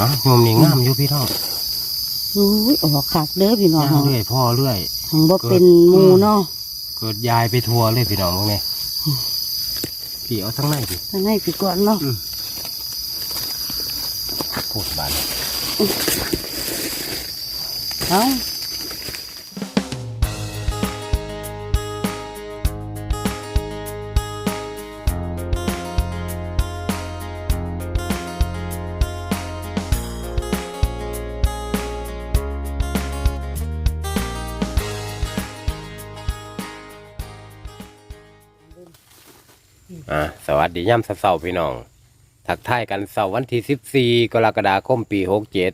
อ๋อมุมนี้งามอยู่พี่น้องอุ้ยออกคักเด้อพี่น้องย่างเรื่อยพ่อเรื่อยหังบ่เป็นหมูเนาะเกิดยายไปทัวร์เลยพี่น้องตรงนี้พี่เอาทั้งในพี่ข้างในพี่ก่อนเนาะโคตรบานเอา อ่าสวัสดีย่ำเสาร์ๆพี่น้อง ทักทายกันเสาร์วันที่สิบสี่กรกฎาคมปีหกเจ็ด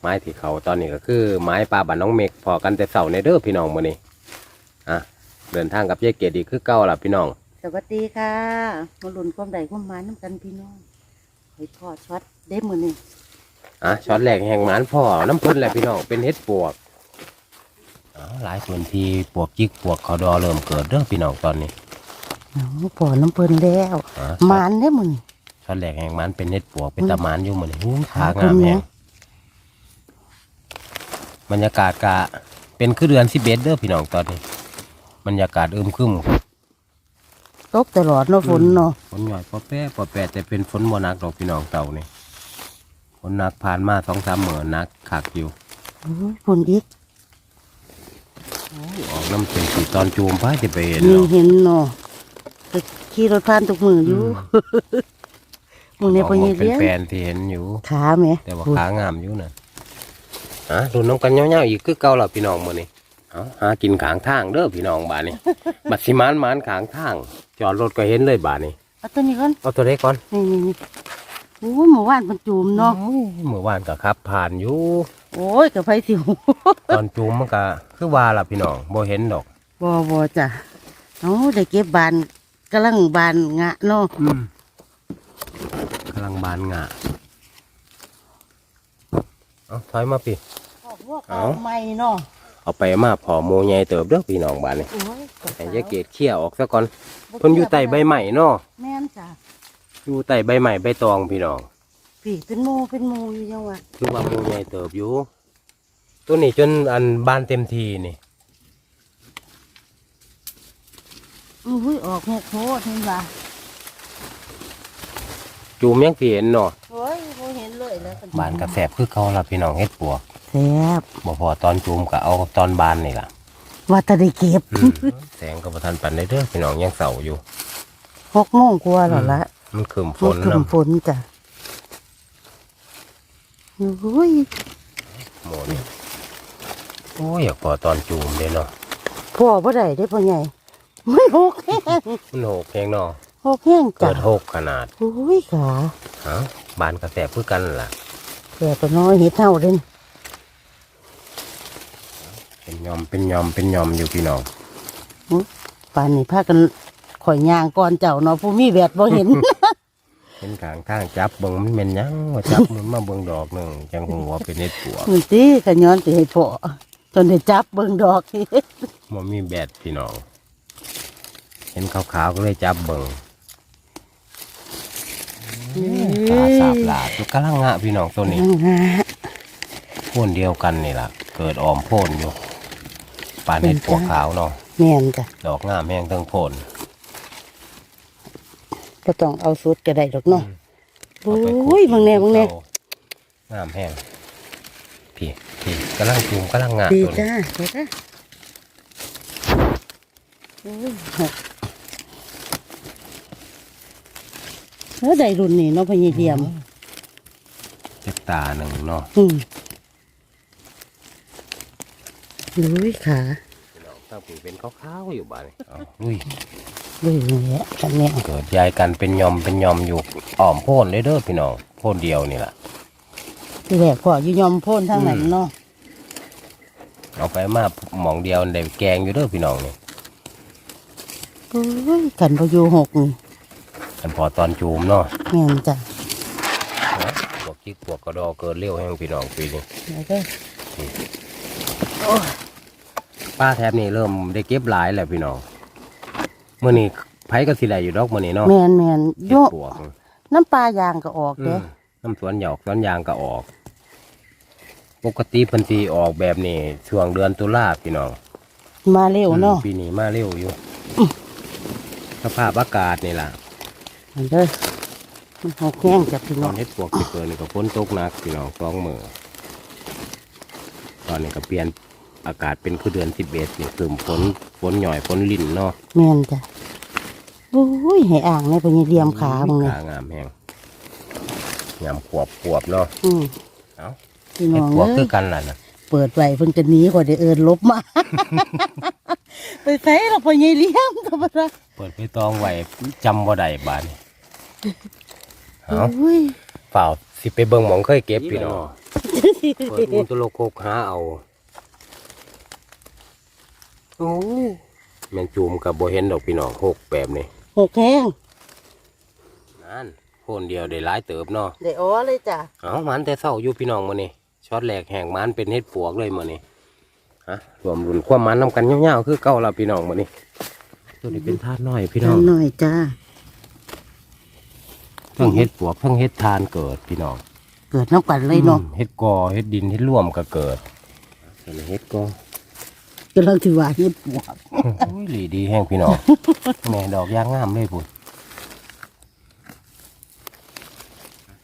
ไม้ที่เขาตอนนี้ก็คือ ไม้ปลาบ้านน้องเมกพอกันแต่เสาร์ในเด้อพี่น้องมื้อนี้อะเดินทางกับเจ๊เกดอีกคือเก่าล่ะพี่น้อง สวัสดีค่ะ มาหลุนความใดความหมายน้ำกันพี่น้องไปทอดช็อตเด้มือนี่อะช็อตแรกแห่งหมานพ่อน้ำเพิ่นแหละพี่น้องเป็นเห็ดปวกอ๋อหลายพื้นที่ปวกจิกปวกเขาดอเริ่มเกิดเด้อพี่น้องตอนนี้ เอาปอน้ำเปิ้นแล้วอะหมานเด้มือนี่ช็อตแรกแห่งหมานเป็นเห็ดปวกเป็นตะหมานอยู่มื้อนี้หูขาขางามเพิ่นแฮแหงมบรรยากาศกะเป็นคือเดือนสิบเอ็ดเด้อพี่น้องตอนนี้บรรยากาศอึมครึมตกตลอดเนาะฝนเนาะฝนหน่อยปอแปะปอแปะแต่เป็นฝนโมนักดอกพี่น้องเต่านี่ฝนหนักผ่านมาสองสามเหมือนนักขักอยู่โอ้ยฝนอีกออกน้ำเป็นสีตอนจูมพายจะไปเห็นนี่เนาะเห็นเนาะ ไปขี่รถผ่านทุกมืออยู่มึงในออกปมายีเป็นเลี้ยงแฟนที่เห็นอยู่ ขาไหมแต่ว่าขางามอยู่น่ะฮะดูน้องกันเงี้ยวๆอีกคือเก่าแล้วพี่น้องมื้อนี้เอาหากินขางทางเด้อพี่น้องบ้านนี้บัดสิมานมานขางทาง จอดรถก็เห็นเลยบ้านนี้เอาตัวนี้ก่อนเอาตัวเล็กก่อนนี่นี่นี่โอ้ยหมู่บ้านมันจูมเนาะเมื่อวานก็ขับ ผ่านอยู่โอ้ยกับไฟสิวตอนจูมมันก็คือว่าล่ะพี่น้องบ่เห็นดอกบอบอจ้ะเอาได้เก็บบาน กำลังบานงะเนาะกำลังบานงะเอาถอยมาพี่เอาไม่เนาะเอาไปมาพอโมใหญ่เติบเด้อพี่น้องบ้านนี่โอ้ยให้ยายเกดเขี่ยออกซะก่อนเพิ่นอยู่ใต้ใบใหม่เนาะแม่นจ้ะอยู่ใต้ใบใหม่ใบตองพี่น้องผีเป็นหมูเป็นหมูอยู่ยังวะคือว่าโมใหญ่เติบอยู่ตัวนี้จนอันบานเต็มทีนี่ อุ้ยออกหกโคตรเห็นปะจูมยังสิเห็นเนาะโอ้ยโเห็นเลยแล้วบานกระแสบคือเก่าล่ะพี่น้องเฮ็ดปวกแซ่บบ่พอตอนจูมก็เอาตอนบานนี่ล่ะว่าแตะได้เก็บอืมแสงก็บ่ทันปันได้เด้อพี่น้องยังเสาอยู่ หกโมงกว่าแล้วละมันคืมฝฝนนนํฝนจ้ะอุ้ยหมดนี่โอ้ยอยากพอตอนจูมเลยเนาะพ่อบ่ได้ได้พ่อใหญ่ ไม่หกแห้งมันโหกเพลงเนาะหกแห้งจ้ะเกิดโหกขนาดอุ้ยขาเอ้าบานกระแสเพื่อกันล่ะแก่ตัวน้อยเห็ดเท่าเด่นเป็นยอมเป็นยอมเป็นยอมอยู่พี่น้องป่านนี้พากันข่อยยางก่อนเจ้าเนาะผู้มีแวดบ่เห็นเป็นกลางทางจับเบิ่งมันเป็นหยังว่าจับมันมาเบิ่งดอกหนึ่งจังหัวเป็นเน็ดปัวมันตีกันย้อนสิให้พ่อจนได้จับเบิ่งดอกมันมีแบดพี่น้อง เห็นขาวๆก็เลยจับเบิ่งตาสาบหลาดอยู่กำลังงะพี่น้องตัวนี้นั่งหาโพ่นเดียวกันนี่ล่ะ เกิดออมโพ่นอยู่ปานเห็ดปัวขาวเนาะแม่นจ้ะดอกงามแห้งทั้งโพ่นก็ต้องเอาสุดก็ได้ดอกเนาะเาไปขุดโอ้ยบางแน่บางแน่งามแห้งพี่พี่กำลังจูมกำลังงะดีตัวนี้จ้าเดี๋ยวจ้าโอ้ยหก เออได้รุ่นนี้เนาะพญเทียมเจ็บตาหนึ่งเนาะอืมลุยขาพี่น้องตั้งปีเป็นขาวๆอยู่บ้านนี่เอาอุ้ยลุยเนี่ยกันเนี่ยเกิดยายกันเป็นยอมเป็นยอมอยู่อ้อมโพ่นเลยเด้อพี่น้องโพ่นเดียวนี่แหละที่แรกพ่ออยู่ยอมพ่นทางไหนเนาะเอาไปมาหมองเดียวได้แกงอยู่เด้อพี่น้องนี่โอ้ยกันพออยู่หกนี่ กันพอตอนจูมเนาะแม่นจ้ะพวกจิกพวกกระดอเกิดเร็วแห้งพี่น้องปีนี้แล้วก็ป้าแทบนี่เริ่มได้เก็บหลายแล้วพี่น้องเมื่อนี้ไผก็สิได้อยู่ดอกมื่อนี้เนาะแม่นแม่นโยเก็บปวกน้ำปลายางก็ออกอืเด้มน้ำสวนหยอกสวนยางก็ออก ปกติเพันธีออกแบบนี้ช่วงเดือนตุลาพี่น้องมาเร็วเนาะอืมปีนี้มาเร็วอยู่สภาพอากาศนี่ล่ะ อันเด้อมันหกแห้งจากพี่ตน้ออนงเฮ็ดปวกสิเกินนี่ก็ฝนตกหนักพี่น้องสองมือตอนนี้ก็เปลี่ยนอากาศเป็นคือเดือนสิบเอ็ดนี่คือฝนฝนหน่อยฝนลิ่นเนาะแม่นจ้ะโอ้ยให้อ่างในพญเรียมขามึงเลยขางามแห้งงามขวบขวบเนาะอืมเอ้าพี่เฮ็น้ดองปวกเอ้คืยอกันล่ะนะเปิดไว้เพิ่นจะหนีกว่าได้เอินลบมา ไปใส่เราพญเลี้ยมก็บ่ได้เปิดไปตองไว้จำบ่ได้บาดนี่ เอ้าโอ้ยเปล่าสิไปเบิ่งหมองเคยเก็บพี่น้องเปิดมุนตุโลโกกหาเอาโอ้ยแมนจูมกับโบเห็นดอกพี่น้องหกแบบนี้หกแห้งนั่นคนเดียวได้หลายเติบเนาะได้อ๋อเลยจ้ะเอามันแต่เศร้าอยู่พี่น้องมื้อนี้ช็อตแรกแหงมันเป็นเฮ็ดปวกเลยมื้อนี้ฮะรวมรุ่นความมันนำกันยาวๆคือเก่าแล้วพี่น้องมื้อนี้ตัวนี้เป็นทาดน้อยพี่น้องหน่อยจ้าเทั้งเฮ็ดปวกเทั้งเฮ็ดทานเกิดพี่น้องเกิดน้ำกันเลยเนาะอืมเฮ็ดกอเฮ็ดดินเฮ็ดร่วมก็เกิดตัวนี้เฮ็ดกอ กำลังถือว่าเฮ็ดปวกโอ้ยหลีดีแห้งพี่น้อง แม่ดอกยางงามเลยพุ่น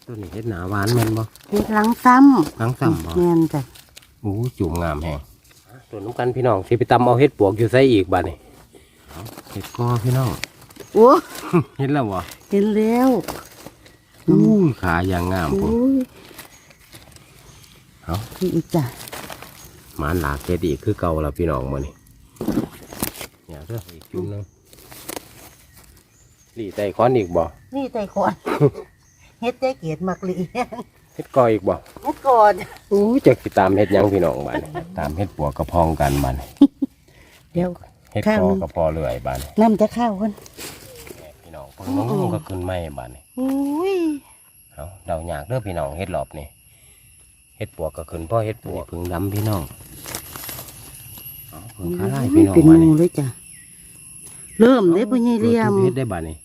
ตัวนี้เฮ็ดหนาหวานแม่นบ่เฮ็ดหลังซ้หลังำซ้ำบ่แม่นจ้ะโอ้จุ่มงามแห้งตัวน้ำกันพี่น้องสิไปตำเอาเฮ็ดปวกอยู่ไสอีกบัดนี้เอาเฮ็ดกอพี่น้อง โอ้เห็นแล้วบ่เห็นแล้ว อู้ยขาอย่างงามโอ้พุ่นยเอาพี่อีกจ้ะหมานหลากเฮ็ดอีกคือเก่าแล้วพี่น้องมื้อนี้เนี่ยเด้ออีกจุ่มหนึงหลีไต้คอนอีกบ่นี่ไต้ขอนเฮ็ดใจเกียดมักลีเฮ็ดกออีกบ่เฮ็ดก่อนอู้ยจักสิตามเฮ็ดหยังพี่น้องบัดนี้ตามเฮ็ดปวกกระพองกันบัดนี้เดี๋ยวเฮ็ดข้างกหอนึ่งกระพอเลื่อยบัดนี้น้ำจะเข้าคนพี่น้องเพิ่งน้องก็ขึ้นใหม่บัดนี้ อุ้ยเอาเดายากเด้อพี่น้องเฮ็ดหลอบนี่เฮ็ดปวกก็ขึ้นพ่อเฮ็ดปวกพึ่งดำพี่น้องเอาพึ่งขาไล่พี่น้องเป็นมาหมูนี่เลยจ้ะเริ่มเด้พ่อใหญ่เรียมเฮ็ดได้บ่นี่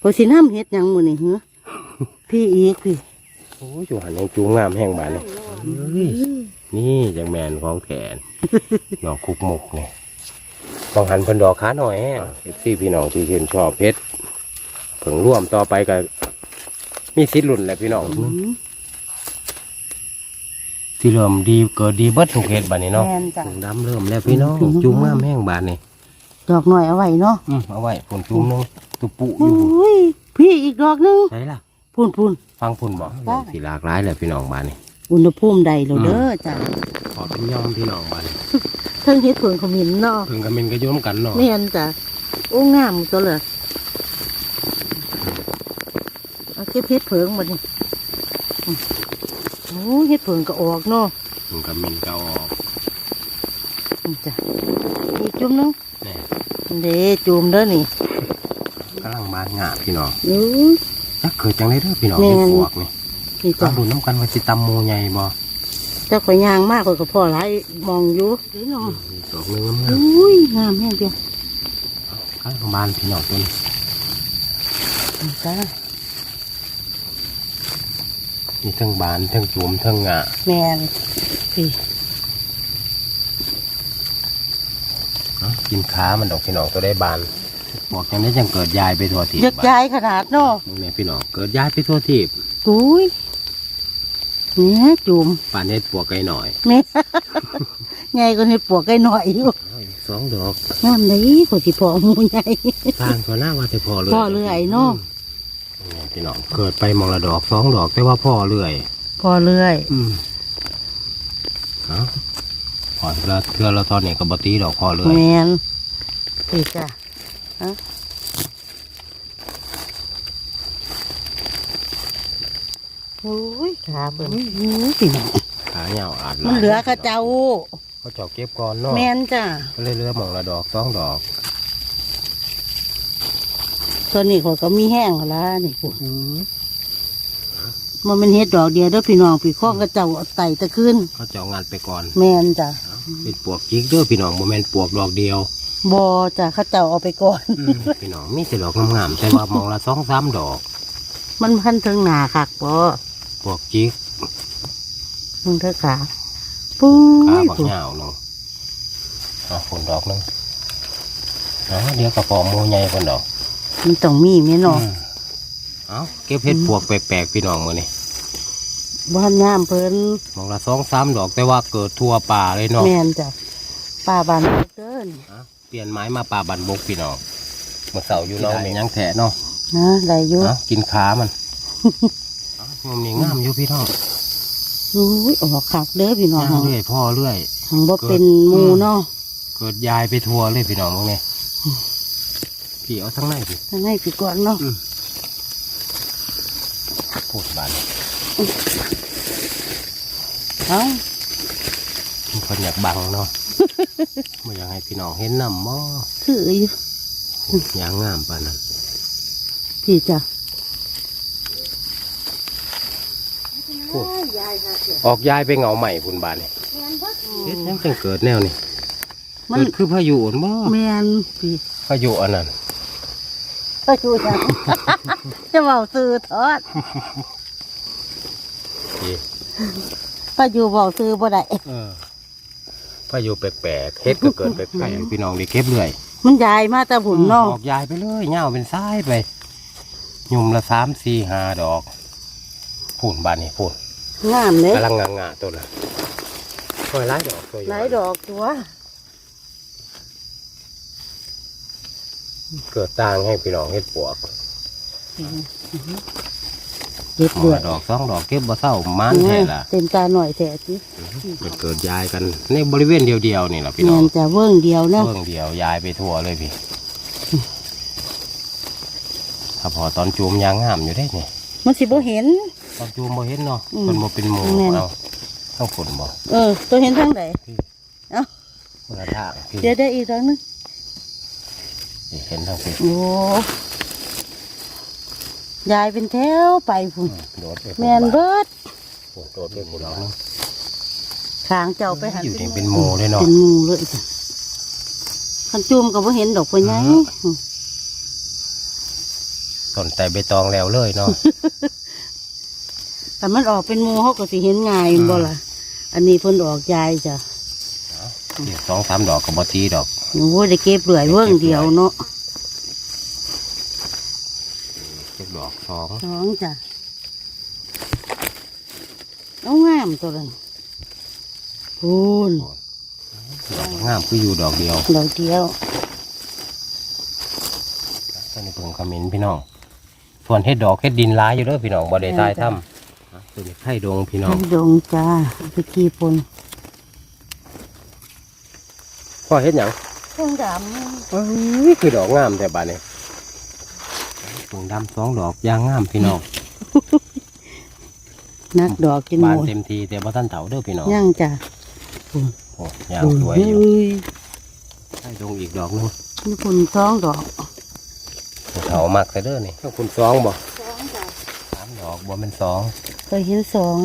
พอสิน้ำเฮ็ดหยังมื้อนี่เหรอพี่อีกพี่โอ้ยอยู่หันยังจูงงามแห้งบาดนี่เอ้ยนี่จังแมนของแขนดอกคุกมุกนี่บางหันเพิ่นดอกขาหน่อยแห้งเอฟซีพี่น้องที่ชื่นชอบเพชร เพิ่งร่วมต่อไปก็มีสิทธิ์รุ่นแหละพี่น้องอืมที่เริ่มดีเกิดดีเบิดทุกเฮ็ดบาดนี้เนาะแม่นจ้ะพึ่งดำเริ่มแล้วพี่น้องจูงงามแห้งบาดนี่ดอกหน่อยเอาไว้เนาะอืมเอาไว้ผลจุ้มนึงตุปุอโอยู่้ยพี่อีกดอกหนึงใช่ล่ะ พูนพูน ฟังพุ่นบอกได้ สีหลากหลายเลยพี่น้องบ้านนี่อุณหภูมิใดแล้วเด้อจ้ะขอเป็นย่อมพี่น้องบ้านนี่เพิ่งเฮ็ดผลขมิ้นเนาะเพิ่งกับเมนก็อยุ่มกันเนาะแม่นจ้ะโอ้งามตัวเลยเอาเก็บเฮ็ดเผิงมาดิอืมโอ้เฮ็ดเผิงก็ออกเนาะเพิ่งกับเมนก็เอาออกนี่จ้ะอีกจุ่มหนึงแน่เด้จุ่มเด้อนี่กำลังบานงาพี่น้องนู้ยจักเกิดจังได้เด้อพี่น้องแม่นเห็ดปวกนี่นี่ก็จ้ะดูน้ำกันว่าสิตำหมูใหญ่บ่จักไปย่างมากกว่ากับพ่อหลายมองอยู่เด้อเนาะมีดอกหนึงงามอุ้ยงามแห้งเดียวๆกำลังบานพี่น้องตัวนี้นี่จ้ะ มีทั้งบานทั้งจุ่มทั้งงาแม่นพี่เนาะกินขามันดอกพี่น้องตัวได้บานปวกจังได้จังเกิดยายไปทั่วทีบยักย้ายขนาดเนาะมึงเนี่ยพี่น้องเกิดยายไปทั่วทีบอุ้ยเนี่ยจุ่มป่านเฮ็ดปวกไกลหน่อยแม่ใหญ่กว่าในปวกไก่หน่อยอยู่สองดอกงามเลยกว่าที่พอหมูใหญ่ทางตัวหน้าว่าแต่พอเลยพ่อเลื่อยเนาะอืม พี่น้องเกิดไปมองละดอกสองดอกแต่ว่าพ่อเลื่อยพอเลื่อย อืมเอาพอเทือเทือเราตอนนี้กับบตีดอกพ่อเลื่อยแมนพี่จ้ะฮะโอ้ยขาเบิ่งโอ้ยพี่น้องขาเหยาวอาดมันเหลือกระเจ้าเขาเจาะเก็บก่อนเนาะแมนจ้ะก็เลยเหลือมองละดอกสองดอก ตัวนี้เขาก็มีแห้งแล้วนี่ปุ๊มันเป็นเฮ็ดดอกเดียวเด้อพี่น้องพี่ข้องกระเจ้าเอาไต่ตะขึ้นเขาเจาะงานไปก่อนแมนจ้ะเอาเป็นปวกจิกเด้อพี่น้องโมเมนปวกดอกเดียวบอจ้ะเขาเจ้าเอาไปก่อนอืมพี่น้องมีแต่ดอกงามๆแต่ว่ามองละสองสามดอก มันพันถึงหนาคักบ่พวกจิกมึงเธอขาปุ้ขายบักเหงาหนึงอะคนดอกหนึงอ๋อเดี๋ยวกระปอมโมใหญ่คนดอก มันต้องมีแม่นอนอืมเอาเก็บเห็ดปวกแปลกๆพี่น้องมือนี่บ้านย่ามเพิ่นมองละสองสามดอกแต่ว่าเกิดทั่วป่าเลยเนาะแม่นจ้ะป้าบ้านเด้อนี่อะเปลี่ยนไม้มาป่าบันบกพี่น้องเมื่อเสาร์อยู่น้องนี่ยังแถะเนาะนะได้อยู่เอากินขามันเอามันนี่งามอยู่พี่น้องอุ้ยออกคักเด้อพี่น้องย่างเรื่อยพ่อเรื่อยหังบ่เป็นหมูเนาะเกิดยายไปทัวเลยพี่น้องพวกนี้ พี่เอาทั้งในพี่ทางให้พี่ก่อนเนาะพูดบานเอ้าคนอยากบังเนาะไม่อยากให้พี่น้องเห็นน้ำหม้อคืออยู่ยางงามปานนั้นพี่จ้ะพูดออกยายไปเหงาใหม่พุ่นบานนี่เฮ็ดยังจังเกิดแนวนี่มันเกิดคือพายุอ่อนบ่แม่นพี่พายุอันนั้น ก็จูจ้ะจะเว้าซื้อทอดพี่ก็อยู่เว้าซื้อบ่ได้เออพายุแปลกๆเฮ็ดก็เกิดแปลกๆพี่น้องได้เก็บเรื่อยมันยายมาแต่ผุนเนาะออกยายไปเลยเงาวเป็นซ้ายไปยุ่มละสามสี่ห้าดอกพูนบานนี่พูนงามเลยกำลังงางาตัวละคอยไล่ดอกตัวอยู่หลายดอกตัว เกิดต่างให้พี่น้องเฮ็ดปวกเด็ดหเดือดดอกสองดอกเก็บบ่เศร้ามันแท้ละเต็มตาหน่อยแท้จิเกิดเกิดยายกันในบริเวณเดียวๆนี่แหละพี่น้แม่องนจะเวิ่งเดียวเนาะเบื้องเดียวยายไปทั่วเลยพี่ถ้าพอตอนจูมยางงามอยู่ได้นี่มันสิบ่เห็นตอนจูมบ่เห็นเนาะอืมมันบ่เป็นหมูแม่นเอาต้องฝนบ่เออตัวเห็นทางไหนเมื่อทางพี่เดี๋ยวได้อีกทางนึงนี่ เห็นทางพี่โอ้ยายเป็นแถวไปพุ่นโดดไปแม่นเบิดโอ้โดดไปผู้ดอกนึงทางเจ้าไปหันอยู่นี่เป็นหมูเลยเนาะเป็นหมูเลยจ้ะคันจุ่มก็บ่เห็นดอกปัญญอืมต้นแต่ใบตองแล้วเลยเนาะแต่มันออกเป็นหมูเขาก็สิเห็นง่ายอืมบ่ล่ะอันนี้เพิ่นออกยายจ้ะนี่สองสามดอกกับบตีดอก โอ้ยได้เก็บเหลือยเบิ่งเดียวเนาะเจ็ดดอกสองสองจ้ะเอางามตัวนั้นพูนดอกงามคืออยู่ดอกเดียว ดอกเดียวต้นนี้เพิ่งขมิ้นพี่น้องส่วนเฮ็ดดอกเฮ็ดดินร้ายอยู่เด้อพี่น้องบ่ได้ตายถ้ำตัวนี้ไข่ดงพี่น้องไอ้ดงจ้าเอาไปกีปนพ่อเฮ็ดหยัง เครื่องดเอ้ยคือดอกงามแต่บาดนี้ผงดำสองดอกยางงามพี่น้องำนักดอกกินหบานมดเต็มทีแต่บ่ทันเถาเด้อพี่น้องย่างจ้ะโอ้ยางสวยอยู่โอ้ยไข่ดงอีกดอกหนึงนี่คุณสองดอกเถามักแต่เด้อนี่ถ้าคุณสองบ่สองจ้ะสามดอกบ่แม่นสองเคยเห็นสอง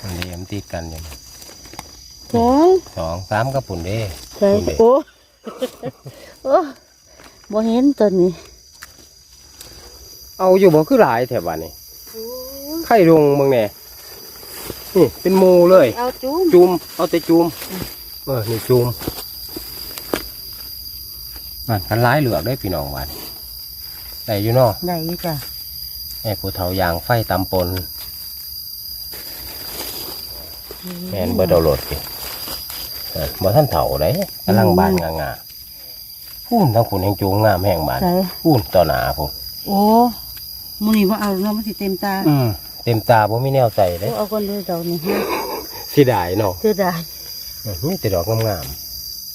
มันเลี้ยมติดกันอยู่สองสองสามกับปุ่นเด้เคยโอ้ โอ้บ่เห็นตัวนี้ เอาอยู่บ่คือหลายแถวบ้านนี่ไข่ลงมึงแน่นี่เป็นหมูเลย เอาจุ้มจุมเอาแต่จุมเออนี่จุมมันกันร้ายเหลือกได้พี่น้องบ้านได้อยู่เนาะได้อยู่จ้ะไอ้ผู้เฒ่ายางไฟตำปนแมนเบอร์ดาวน์โหลดสิเออ บ่ท่านเฒ่าได้กำลังบานงางาพูนทั้งคุณแห่งจูงงามแห่งบานใช่ พูนต่อหนาผมโอ้มูนี่ว่าเอาเนาะมันสิเต็มตาอืมเต็มตาบ่มีแนวใส่เลยเอาคนเดียวดอกนี้ฮะสิได้เนาะเจะได้อืมมีแต่ดอกงาม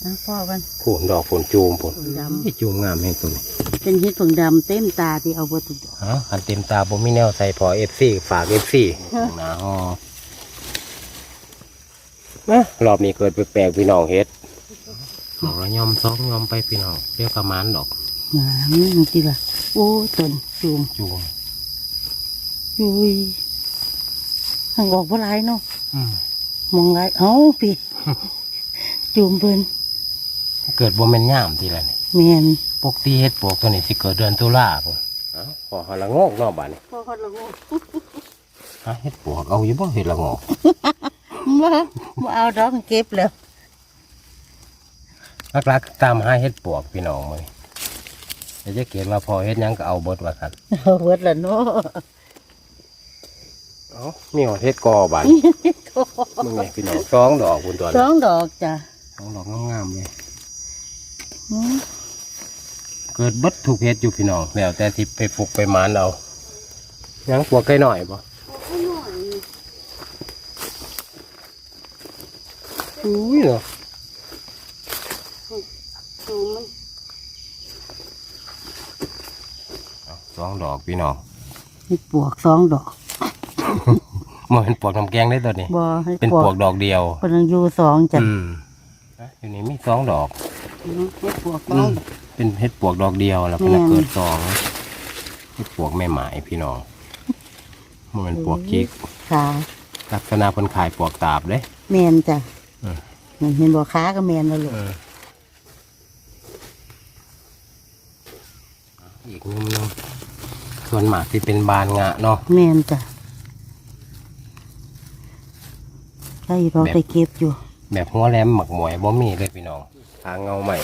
นะพ่อกันๆผูนดอกผลจูมผลผงดำที่จูมงามแห่งตัวนี้เป็นเห็ดผงดำเต็มตาที่เอาเบดทุกดอกฮะอันเต็มตาบ่มีแนวใส่พอเอฟซีฝากเอฟซีฮะหนาฮอ นะรอบนี้เกิดแปลกๆพี่น้องเฮ็ดดอกละยอมสองยอมไปพี่น้องเรียกกระมานดอกงามนี่ทีละโอ้ต้นจูมจูมยุยทางออกบ่หลายเนาะอืมมองหลายเอ้าพี่จูมเพิ่นเกิดบ่แม่นย่ามทีละนี่แม่นปกติเฮ็ดปลวกตัวนี้สิเกิดเดือนตุลาพุ่นอ้าวพอหาละโงกเนาะบาดนี้พ่อคนละงูหาเฮ็ดปวกเอาอยู่บ่เฮ็ดละงอก บ่บ่เอาดอกเก็บแล้วลักๆตามหาเฮ็ดปวกพี่น้องมื้อนี้แต่จะเขียนว่าพอเฮ็ดหยังก็เอาเบิดว่าซั่นเอาเบิดละเนาะเอ้ามีหอดเฮ็ดกอบานมึงไงพี่น้องสองดอกคุณตัวสนี้องดอกจ้ะสองดอกงามๆเลยอืมเกิดเบิดถูกเฮ็ดอยู่พี่น้องแล้วแต่ที่ไปปลูกไปหมานเอายังปวกไก่หน่อยบ่ อุ้ยเนาะเอาสองดอกพี่น้องให้ปวกสองดอกมันเป็นปวกน้ำแกงได้ตัวนี้บ่ให้เป็นปวปวกกดอกเดียวเพิ่นยังอยู่สองจ้ะอืมอะอยู่นี่มีสองดอกให้ปวกสอืองมเป็นเห็ดปวกดอกเดียวแล้วก็แม่นเกิดสองเห็ดปวกแม่หมายพี่น้องมันเป็นปวกจิกขาลักษณะเพิ่นขายปวกตาบเด้แมนจ้ะอืม นั่นเห็นบ่ขาก็แมนแล้วลูกอีกมุมหนึงส่วนมากที่เป็นบานงะเนาะ แมนจ้ะใช่เราได้เก็บอยู่ แบบหัวแหลมหมักหมวยบ่มีเลยพี่น้องทางเงาใหม่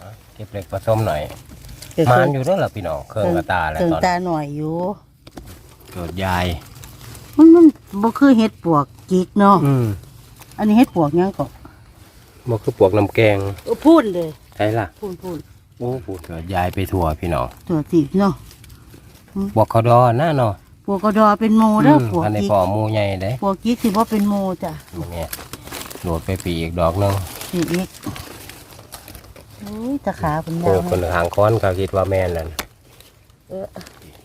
อะเก็บเล็กผสมหน่อยมานอยู่เด้อล่ะพี่น้องเครื่องกระตาแล้วเครื่องตอนตาหน่อยอยู่ เกิดยาย มันมันบ่คือเห็ดปวก จิกเนาะอืมอันนี้เห็ดปวกหยังก็บ่คือปวกน้ำแกงเออพูนเลยใช่ล่ะพูนพูนโอ้ปูเกิดยายไปทั่วพี่น้องตัวติเนาะบอกเขาดอหน้าเนาะปวกกระดอเป็นโมเด้ออืมปวกอันในจิกพ่อหมูใหญ่เด้ปวกจิกสิบ่เป็นโมจ้ะมันเนี่ยโดดไปปีอีกดอกหนึงสิอีกโอ้ยตะขาเป็นโอ้ยาวคนทางค้อนก็คิดว่าแม่นนั่นเออ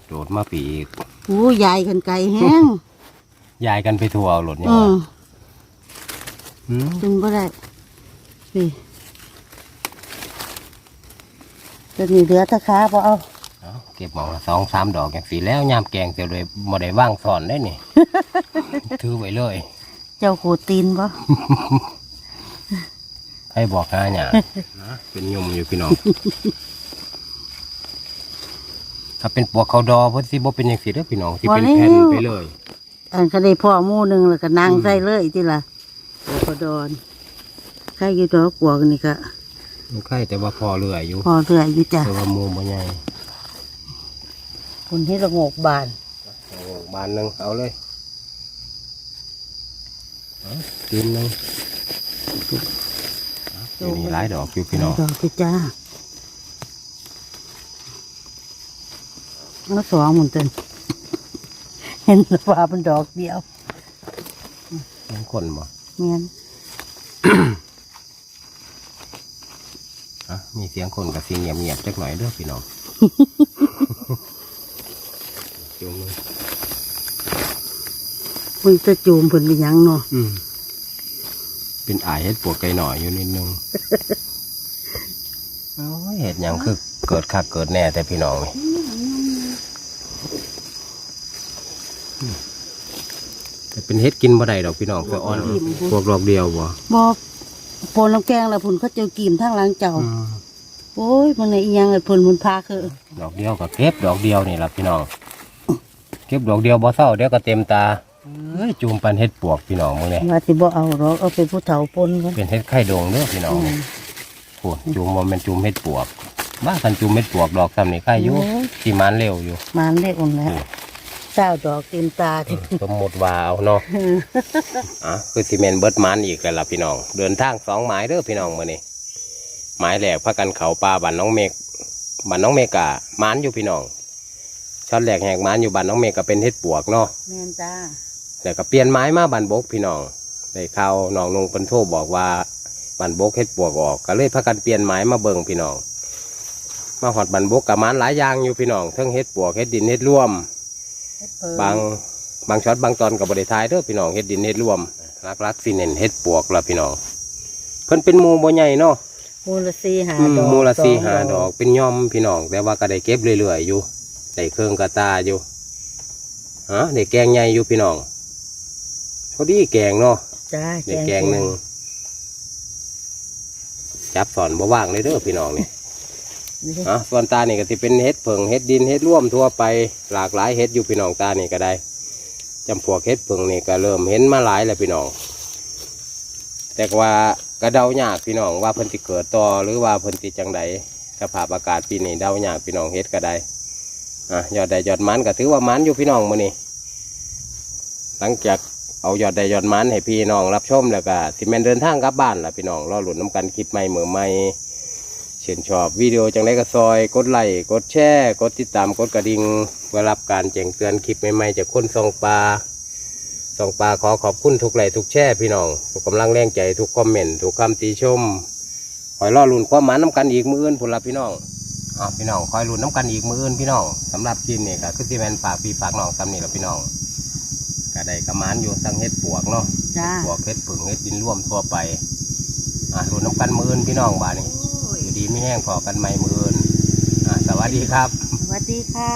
โดดมาปีอีก โอ้ยายกันไกลแห้ง ยายกันไปทั่วหลุดเนี่ยอืว่ะมอืมจึงบ่ได้สิตัวนี้เหลือตะขาบ่เอาเอาเก็บหมองละสองสามดอกอย่างสีแล้วยามแกงเสียเลยบ่ได้ว่างสอนได้นี่ ถือไว้เลย เจ้าโคตีนบ่ให้บอกหาหยา นะเป็นยมอยู่พี่น้อง ถ้าเป็นปวกเขาดอเพิ่นสิบ่เป็นอย่างสีเด้อพี่น้องสิเป็นแผ่นไปเลย อันก็ได้พ่อหมู่หนึงแล้วก็นางใส่เลยติล่ะโอ้กระดอนใครอยู่ดอกปวกนี่ก็มันใกล้แต่ว่าพอเรื่อยอยู่พอเรื่อยอยู่จ้ะแต่ว่าหมูบ่ใหญ่คนที่ระโงกบานเอาบานหนึ่งเอาเลยเอาตีนหนึ่งเอาอยู่นี่หลายดอกอยู่พี่น้องดอกที่จ้าเอาสองหมุนเต็นเห็นว่าเป็นดอกเดียวยังคนบ่เมียนอะมีเสียงคนกับเสียงเงียบเงียบๆจักหน่อยเด้อพี่น้องจุ่มเลยมึงจะจูมเพิ่นเป็นหยังเนาะอืมเป็นอายเห็ดปวกไก่หน่อยอยู่นิดนึงโอ้ยเห็ดหยังคือเกิดคักเกิดแน่แต่พี่น้องนี่อืมแต่ เป็นเห็ดกินบ่ได้ดอกพี่น้องก็อ่อน พวกดอกเดียวบ่บอโปนน้ำแกงแล้วพุ่นเขาเจ้ากีมทางหล้างเจ้าอืมโอ้ยมันในอีหยังไอ้พุ่นมันพาคือดอกเดียวก็เก็บดอกเดียวนี่ล่ะพี่น้อง เก็บดอกเดียวบ่เศร้าเดี๋ยวก็เต็มตาเอ้ยจูมปันเห็ดปวกพี่น้องมึงเนี่ยว่าสิบ่เอาหรอกเอาไปผู้เฒ่าปนกันเป็นเห็ดไข่ดงเด้อพี่น้องอืมโอ้จูมบ่แมันจูมเห็ดปวกบ้ากันจูมเห็ดปวกดอกซ้ำนี่ไข่อยู่โอ้ยที่มันเร็วอยู่มันได้อุ่นแล้วเศร้าดอกเต็มตาที่สมมติว่าเอาเนาะอะคือซีเมนเบิร์ดมันอีกแล้วล่ะพี่น้อง เดินทางสองหมายเด้อพี่น้องมื้อนี้หมายแรกพากันเขาป่าบ้านน้องเมกบ้านน้องเมกะมันอยู่พี่น้องช็อตแรกแหกมันอยู่บ้านน้องเมกก็เป็นเห็ดปวกเนาะแม่นจ้าแล้วก็เปลี่ยนไม้มาบันบกพี่น้องได้ข่าวน้องนงเพิ่นโทรบอกว่าบันบกเฮ็ดปวกออก ก็เลยพากันเปลี่ยนไม้มาเบิ่งพี่น้องมาหอดบันบกกับมันหลายอย่างอยู่พี่น้องเทั้งเฮ็ดปวกเฮ็ดดินเฮ็ดร่วมเฮ็ดเปิง บางบางช็อตบางตอนกับบริทายเด้อพี่น้องเฮ็ดดินเฮ็ดร่วมรักรักๆสิเน้นเฮ็ดปวกละพี่น้องเพิ่นเป็นหมูบ่ใหญ่เนาะมูลสีหาอืมดอกหมูละสี่สงหาดอกเป็นย่อมพี่น้อง แต่ว่าก็ได้เก็บเรื่อยๆอยู่ได้เครื่องกระตาอยู่ฮะได้แกงใหญ่อยู่พี่น้องพอดีแกงเนาะจ้าได้แกงหนึ่งจับสอนบ่ว่างเลยเด้อพี่น้องนี่นี่ อะส่วนตานี่ก็สิเป็นเฮ็ดเผิงเฮ็ดดินเฮ็ดร่วมทั่วไปหลากหลายเฮ็ดอยู่พี่น้องตานี่ก็ได้จำพวกเฮ็ดเผิงนี่ก็เริ่มเห็นมาหลายแล้วพี่น้อง แต่ว่ากระเดายากพี่น้องว่าเพิ่นสิเกิดต่อหรือว่าเพิ่นสิจังใดสภาพอากาศปีนี้เดายากพี่น้องเฮ็ดก็ได้อะยอดได้ยอดมันก็ถือว่ามันอยู่พี่น้องมื้อนี้หลังจากเอายอดได้ยอดมันให้พี่น้องรับชมแล้วก็สิแม่นเดินทางกลับบ้านล่ะพี่น้องรอหลุนน้ำกันคลิปใหม่เหมือใหม่ ช่นชอบวิดีโอจังไรก็ซอย กดไลค์กดแชร์กดติดตามกดกระดิ่งเพื่อรับการแจ้งเตือนคลิปใหม่ๆจากคนส่องปลาส่องปลาขอขอบคุณทุกไลค์ทุกแชร์พี่น้องทุกกำลังแรงใจทุกคอมเมนต์ทุกคำติชมคอยรอลุ่นความหมานน้ำกันอีกมืออื่นผลลัพธ์พี่น้องอ๋อพี่น้องคอยลุ่นน้ำกันอีกมืออื่นพี่น้องสำหรับคลิปนี้ก็คือที่แมนฝากพี่ฝากน้องซ้ำนี่แหละพี่น้องก็ได้กระมานอยู่สั่งเฮ็ดปวกเนาะจ้าปวกเฮ็ดผึ่งเฮ็ดดินร่วมทั่วไปอะลุ่นน้ำกันมืออื่นพี่น้องบ้านี้อยู่ ดีไม่แห้งพอกันใหม่มืออื่นอ่าสวัสดีครับ สวัสดีค่ะ